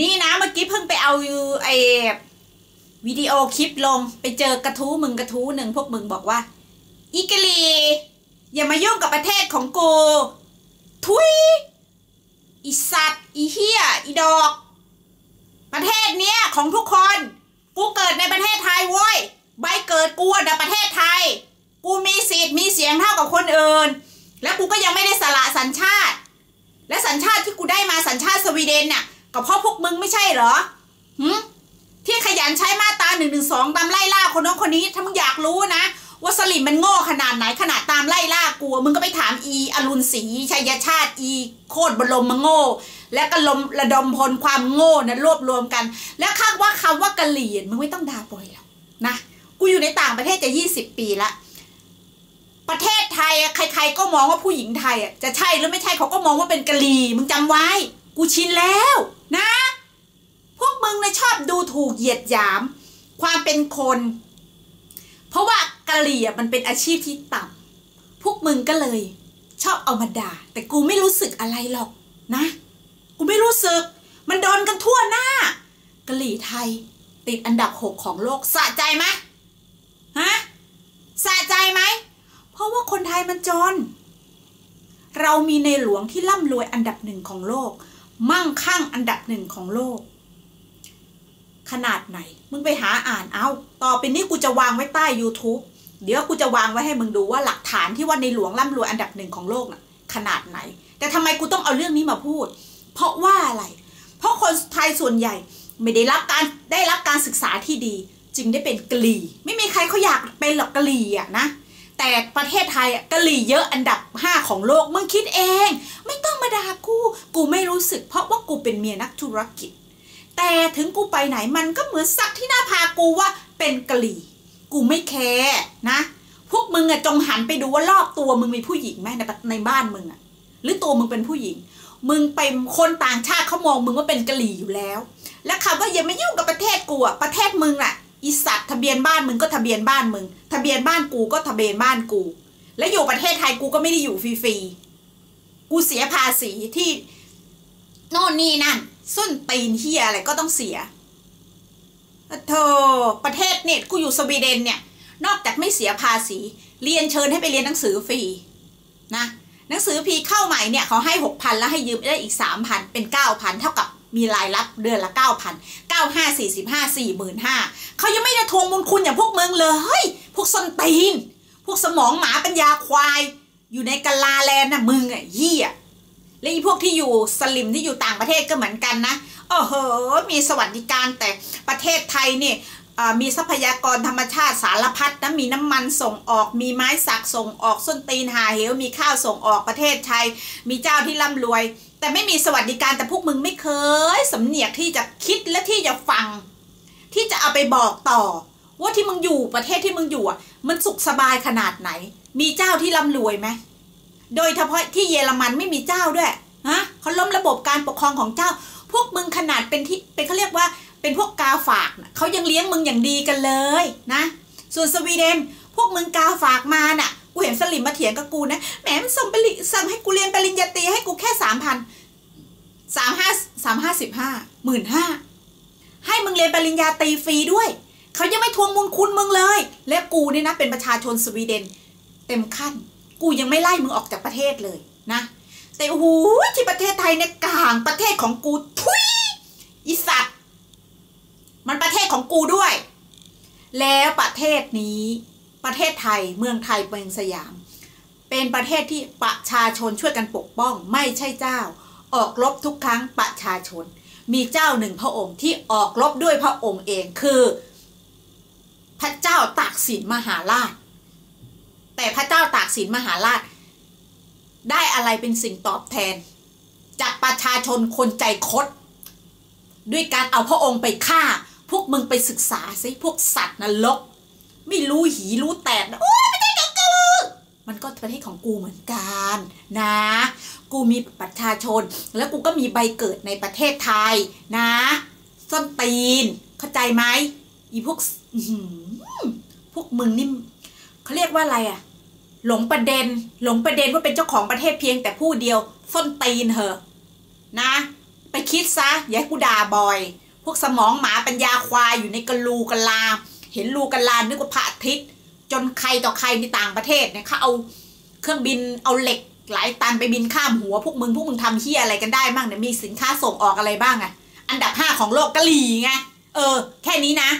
นี่นะเมื่อกี้เพิ่งไปเอาไอวิดีโอคลิปลงไปเจอกระทู้มึงกระทู้หนึ่งพวกมึงบอกว่าอีกลีอย่ามายุ่งกับประเทศของกูทุยอีสัตว์อีเฮียอีดอก ประเทศเนี้ยของทุกคน กูเกิดในประเทศไทยเว้ยใบเกิดกูในประเทศไทย กูมีสิทธิ์มีเสียงเท่ากับคนอื่น แล้วกูก็ยังไม่ได้สละสัญชาติ และสัญชาติที่กูได้มาสัญชาติสวีเดนน่ะ ก็เพราะพวกมึงไม่ใช่เหรอหืมที่ขยันใช้มาตาหนึ่งหนึ่งสองตามไล่ล่าคนน้องคนนี้ถ้ามึงอยากรู้นะว่าสลิมมันโง่ขนาดไหนขนาดตามไล่ล่ากูมึงก็ไปถามอีอรุณศรีชัยชาติอี โคตรบรมมาโง่ และก็ลมระดมพลความโง่นะรวบรวมกัน แล้วคาดว่าคำว่ากะเหรี่ยงมึงไม่ต้องด่าบ่อยหรอกนะกูอยู่ในต่างประเทศจะยี่สิบปีละประเทศไทยใคร ๆ ก็มองว่าผู้หญิงไทยอะจะใช่หรือไม่ใช่เขาก็มองว่าเป็นกะหรี่มึงจำไว้ กูชินแล้ว นะ พวกมึงนะชอบดูถูกเหยียดหยาม ความเป็นคน เพราะว่ากะเหรี่อะมันเป็นอาชีพที่ต่ำพวกมึงก็เลย ชอบเอามาด่า แต่กูไม่รู้สึกอะไรหรอกนะ กูไม่รู้สึก มันโดนกันทั่วหน้ากะหรี่ไทย ติดอันดับหกของโลกสะใจไหมฮะสะใจไหม เพราะว่าคนไทยมันจน เรามีในหลวงที่ร่ำรวยอันดับหนึ่งของโลก มั่งคั่งอันดับหนึ่งของโลก ขนาดไหน มึงไปหาอ่านเอาต่อไปนี้กูจะวางไว้ใต้ YouTube เดี๋ยวกูจะวางไว้ให้มึงดูว่าหลักฐานที่ว่าในหลวงร่ำรวยอันดับหนึ่งของโลกน่ะ ขนาดไหน แต่ทำไมกูต้องเอาเรื่องนี้มาพูด เพราะว่าอะไร เพราะคนไทยส่วนใหญ่ไม่ได้รับการได้รับการศึกษาที่ดี จึงได้เป็นกะหรี่ ไม่มีใครเขาอยากเป็นหรอกกะหรี่อะนะแต่ประเทศไทยอะกะหรี่เยอะอันดับ 5ของโลกมึงคิดเอง ไม่ต้องมาด่ากู กูไม่รู้สึกเพราะว่ากูเป็นเมียนักธุรกิจ แต่ถึงกูไปไหนมันก็เหมือนสักที่หน้าพากูว่าเป็นกะหรี่ กูไม่แคร์นะ พวกมึงอะจงหันไปดูว่ารอบตัวมึงมีผู้หญิงไหมในในบ้านมึงอะหรือตัวมึงเป็นผู้หญิง มึงเป็นคนต่างชาติเขามองมึงว่าเป็นกะหรี่อยู่แล้ว และคำว่าอย่ามายุ่งกับประเทศกูอะประเทศมึงอะอีสัตว์ทะเบียนบ้านมึงก็ทะเบียนบ้านมึง ทะเบียนบ้านกูก็ทะเบียนบ้านกู และอยู่ประเทศไทยกูก็ไม่ได้อยู่ฟรีๆ กูเสียภาษีที่โน่นนี่นั่น ส้นตีนเฮียอะไรก็ต้องเสียเธอประเทศเนี่ยกูอยู่สวีเดนเนี่ย นอกจากไม่เสียภาษี เรียนเชิญให้ไปเรียนหนังสือฟรีนะหนังสือฟรีเข้าใหม่เนี่ยเขาให้หกพันแล้วให้ยืมได้อีกสามพันเป็นเก้าพันเท่ากับมีรายรับเดือนละเก้าพันเก้าห้าสี่สิบห้าสี่หมื่นห้าเขายังไม่ได้ทวงบุญคุณอย่างพวกมึงเลยเฮ้ยพวกส้นตีน พวกสมองหมาปัญญาควาย อยู่ในกาลาแลน่ะมึงอะเหี้ยและอีพวกที่อยู่สลิมที่อยู่ต่างประเทศก็เหมือนกันนะโอ้โหมีสวัสดิการแต่ประเทศไทยเนี่ยมีทรัพยากรธรรมชาติสารพัดนะมีน้ำมันส่งออก มีไม้สักส่งออกส้นตีนหาเหว มีข้าวส่งออกประเทศไทย มีเจ้าที่ร่ำรวย แต่ไม่มีสวัสดิการแต่พวกมึงไม่เคยสำเนียกที่จะคิดและที่จะฟัง ที่จะเอาไปบอกต่อ ว่าที่มึงอยู่ประเทศที่มึงอยู่อะ มันสุขสบายขนาดไหน มีเจ้าที่ร่ำรวยไหมโดยเฉพาะที่เยอรมันไม่มีเจ้าด้วยฮะเขาล้มระบบการปกครองของเจ้า พวกมึงขนาดเป็นที่เป็นเขาเรียกว่าเป็นพวกกาฝากเขายังเลี้ยงมึงอย่างดีกันเลยนะ ส่วนสวีเดน พวกมึงกาฝากมาน่ะกูเห็นสลิมมาเถียงกับกูนะแหมมันส่งไปสั่งให้กูเรียนปริญญาตรีให้กูแค่สามพันสามห้าสามห้าสิบห้าหมื่นห้าให้มึงเรียนปริญญาตรีฟรีด้วย เขายังไม่ทวงมูลคุณมึงเลย และกูเนี่ยนะเป็นประชาชนสวีเดน เต็มขั้น กูยังไม่ไล่มึงออกจากประเทศเลยนะ แต่โอ้โหที่ประเทศไทยเนี่ยกลางประเทศของกูทุยอีสัตว์มันประเทศของกูด้วย แล้วประเทศนี้ ประเทศไทยเมืองไทยเป็นสยาม เป็นประเทศที่ประชาชนช่วยกันปกป้อง ไม่ใช่เจ้า ออกรบทุกครั้งประชาชน มีเจ้าหนึ่งพระองค์ที่ออกรบด้วยพระองค์เองคือ พระเจ้าตากสินมหาราช แต่พระเจ้าตากสินมหาราช ได้อะไรเป็นสิ่งตอบแทน จากประชาชนคนใจคด ด้วยการเอาพระองค์ไปฆ่า พวกมึงไปศึกษาสิพวกสัตว์นรก ไม่รู้หีรู้แตกโอ้ยประเทศของกูมันก็ประเทศของกูเหมือนกันนะ กูมีประชาชน แล้วกูก็มีใบเกิดในประเทศไทยนะส้นตีนเข้าใจไหม อีพวกพวกมึงนี่เขาเรียกว่าอะไรอะหลงประเด็น หลงประเด็นว่าเป็นเจ้าของประเทศเพียงแต่ผู้เดียวส้นตีนเหอะ นะ ไปคิดซะ อย่าให้กูด่าบ่อย พวกสมองหมาปัญญาควายอยู่ในกระลูกระลา เห็นลูกะลานึกว่าพระอาทิตย์ จนใครต่อใครในต่างประเทศเนี่ยเขาเอาเครื่องบินเอาเหล็กหลายตันไปบินข้ามหัวพวกมึงพวกมึงทำเฮียอะไรกันได้บ้างเนี่ยมีสินค้าส่งออกอะไรบ้างอะอันดับห้าของโลกกะหลี่ไงเออ แค่นี้นะ